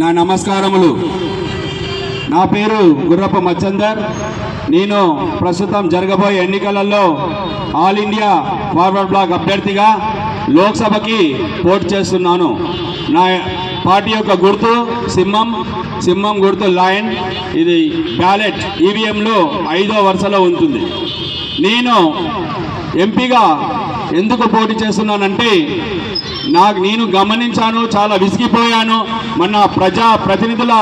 నా నమస్కారములు. నా పేరు గుర్రప్ప మచ్చందర్. నేను ప్రస్తుతం జరగబోయే ఎన్నికలలో ఆల్ ఇండియా ఫార్వర్డ్ బ్లాక్ అభ్యర్థిగా లోక్సభకి పోటీ చేస్తున్నాను. నా పార్టీ యొక్క గుర్తు సింహం సింహం గుర్తు లయన్. ఇది బ్యాలెట్ ఈవీఎంలో ఐదో వరుసలో ఉంటుంది. నేను ఎంపీగా ఎందుకు పోటీ చేస్తున్నానంటే నాకు నేను గమనించాను చాలా విసిగిపోయాను. మన ప్రజా ప్రతినిధుల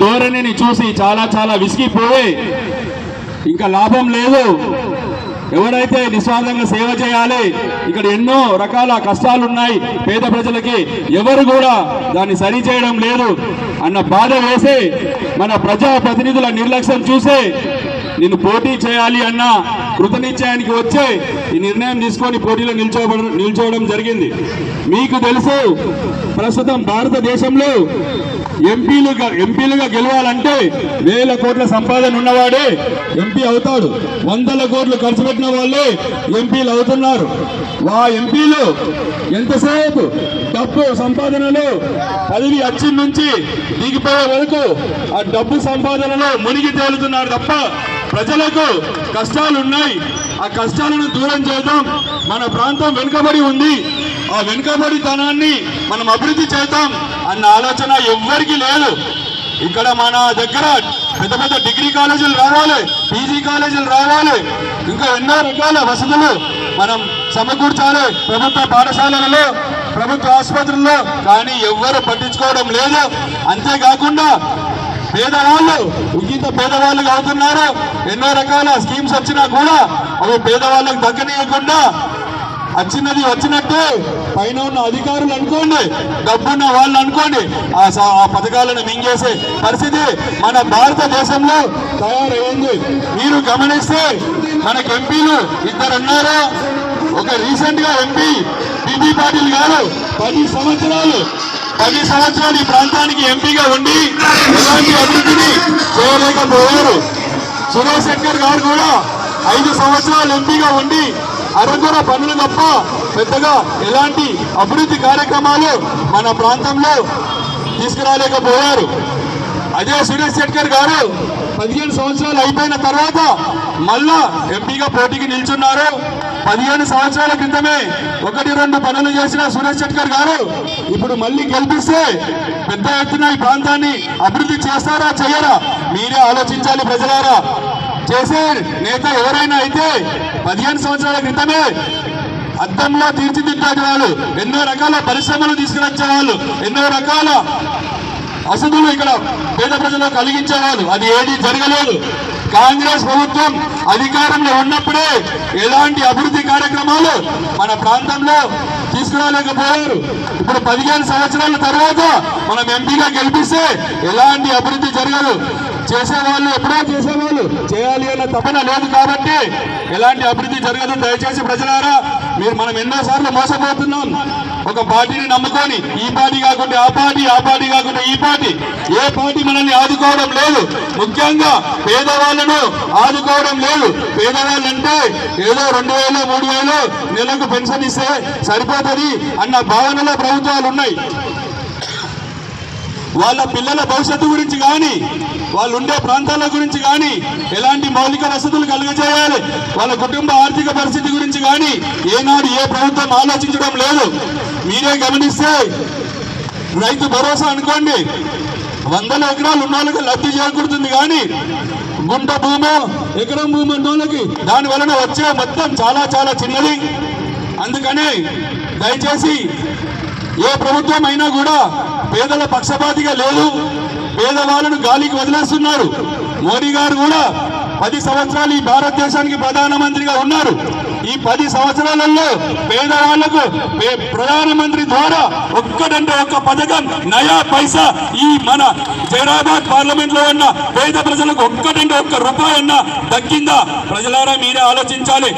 ధోరణిని చూసి చాలా చాలా విసిగిపోయి ఇంకా లాభం లేదు. ఎవరైతే నిస్వార్థంగా సేవ చేయాలి ఇక్కడ ఎన్నో రకాల కష్టాలు ఉన్నాయి పేద ప్రజలకి ఎవరు కూడా దాన్ని సరి చేయడం లేదు అన్న బాధ వేసి మన ప్రజా ప్రతినిధుల నిర్లక్ష్యం చూసే నేను పోటీ చేయాలి అన్న కృతనిశ్చయానికి వచ్చే ఈ నిర్ణయం తీసుకొని పోటీలో నిల్చోబడ నిల్చోవడం జరిగింది. మీకు తెలుసు ప్రస్తుతం భారతదేశంలో ఎంపీలుగా ఎంపీలుగా గెలవాలంటే వేల కోట్ల సంపాదన ఉన్నవాడే ఎంపీ అవుతాడు. వందల కోట్లు ఖర్చు పెట్టిన వాళ్ళే ఎంపీలు అవుతున్నారు. వా ఎంపీలు ఎంతసేపు డబ్బు సంపాదనలో పదవి అచ్చి నుంచి దిగిపోయే వరకు ఆ డబ్బు సంపాదనలో మునిగి తేలుతున్నారు తప్ప ప్రజలకు కష్టాలు ఉన్నాయి ఆ కష్టాలను దూరం చేద్దాం. మన ప్రాంతం వెనుకబడి ఉంది. ఆ వెనుకబడితనాన్ని మనం అభివృద్ధి చేద్దాం అన్న ఆలోచన ఎవ్వరికీ లేదు. ఇక్కడ మన దగ్గర పెద్ద పెద్ద డిగ్రీ కాలేజీలు రావాలి పీజీ కాలేజీలు రావాలి ఇంకా ఎన్నో రకాల వసతులు మనం సమకూర్చాలి ప్రభుత్వ పాఠశాలలలో ప్రభుత్వ ఆసుపత్రుల్లో కానీ ఎవ్వరు పట్టించుకోవడం లేదు. అంతేకాకుండా పేదవాళ్ళు ఇంత పేదవాళ్ళు అవుతున్నారు ఎన్నో రకాల స్కీమ్స్ వచ్చినా కూడా అవి పేదవాళ్ళకు దక్కనీయకుండా వచ్చినది వచ్చినట్టు. పైన ఉన్న అధికారులు అనుకోండి డబ్బున్న వాళ్ళు అనుకోండి ఆ ఆ పథకాలను మింగేసే పరిస్థితి మన భారతదేశంలో తయారైంది మీరు గమనిస్తే మనకు ఎంపీలు ఇద్దరు ఉన్నారు ఒక రీసెంట్గా ఎంపీ బీబీ పాటిల్ గారు పది సంవత్సరాలు పది సంవత్సరాలు ఈ ప్రాంతానికి ఎంపీగా ఉండి ఎలాంటి అభివృద్ధిని చేయలేకపోయారు. సురేష్ శెట్కర్ గారు కూడా ఐదు సంవత్సరాలు ఎంపీగా ఉండి అరకొర పనులు తప్ప పెద్దగా ఎలాంటి అభివృద్ధి కార్యక్రమాలు మన ప్రాంతంలో తీసుకురాలేకపోయారు. అదే సురేష్ శెట్కర్ గారు పదిహేను సంవత్సరాలు అయిపోయిన తర్వాత మళ్ళా ఎంపీగా పోటీకి నిల్చున్నారు. పదిహేను సంవత్సరాల క్రితమే ఒకటి రెండు పనులు చేసిన సురేష్ శెట్కర్ గారు ఇప్పుడు మళ్ళీ గెలిపిస్తే పెద్ద ఎత్తున ఈ ప్రాంతాన్ని అభివృద్ధి చేస్తారా చేయరా? మీరే ఆలోచించాలి ప్రజలారా. చేసే నేత ఎవరైనా అయితే పదిహేను సంవత్సరాల క్రితమే అద్దంలో తీర్చిదిద్దే వాళ్ళు. ఎన్నో రకాల పరిశ్రమలు తీసుకురచ్చే వాళ్ళు. ఎన్నో రకాల వసతులు ఇక్కడ పేద ప్రజలకు కలిగించేవాళ్ళు అది ఏది జరగలేదు. కాంగ్రెస్ ప్రభుత్వం అధికారంలో ఉన్నప్పుడే ఎలాంటి అభివృద్ధి కార్యక్రమాలు మన ప్రాంతంలో తీసుకురాలేకపోయారు. ఇప్పుడు పదిహేను సంవత్సరాల తర్వాత మనం ఎంపీగా గెలిపిస్తే ఎలాంటి అభివృద్ధి జరగదు. చేసేవాళ్ళు ఎప్పుడో చేసేవాళ్ళు. చేయాలి అన్న తపన లేదు కాబట్టి ఎలాంటి అభివృద్ధి జరగదు. దయచేసి ప్రజలారా మీరు మనం ఎన్నోసార్లు మోసపోతున్నాం. ఒక పార్టీని నమ్ముకొని ఈ పార్టీ కాకుండా ఆ పార్టీ ఆ పార్టీ కాకుండా ఈ పార్టీ. ఏ పార్టీ మనల్ని ఆదుకోవడం లేదు. ముఖ్యంగా పేదవాళ్ళను ఆదుకోవడం లేదు. పేదవాళ్ళు అంటే ఏదో రెండు వేలు మూడు వేలు నెలకు పెన్షన్ ఇస్తే సరిపోతుంది అన్న భావనలో ప్రభుత్వాలు ఉన్నాయి. వాళ్ళ పిల్లల భవిష్యత్తు గురించి కానీ వాళ్ళు ఉండే ప్రాంతాల గురించి కానీ ఎలాంటి మౌలిక వసతులు కలుగజేయాలి వాళ్ళ కుటుంబ ఆర్థిక పరిస్థితి గురించి కానీ ఏనాడు ఏ ప్రభుత్వం ఆలోచించడం లేదు. మీరే గమనిస్తే రైతు భరోసా అనుకోండి వందల ఎకరాలు ఉన్న వాళ్ళకి లబ్ధి చేకూరుతుంది కానీ గుంట భూమి ఎకరం భూమి ఉన్న వాళ్ళకి దాని వలన వచ్చే మొత్తం చాలా చాలా చిన్నది. అందుకని దయచేసి ఏ ప్రభుత్వం అయినా కూడా పేదల పక్షపాతిగా లేదు. పేదవాళ్ళను గాలికి వదిలేస్తున్నారు. మోడీ గారు కూడా పది సంవత్సరాలు ఈ భారతదేశానికి ప్రధానమంత్రిగా ఉన్నారు. ఈ పది సంవత్సరాలలో పేదవాళ్ళకు ప్రధానమంత్రి ద్వారా ఒక్కటంటే ఒక్క పథకం నయా పైసా ఈ మన జైరాబాద్ పార్లమెంట్లో ఉన్న పేద ప్రజలకు ఒక్కటంటే ఒక్క రూపాయి అన్న దక్కిందా? ప్రజలారా మీరే ఆలోచించాలి.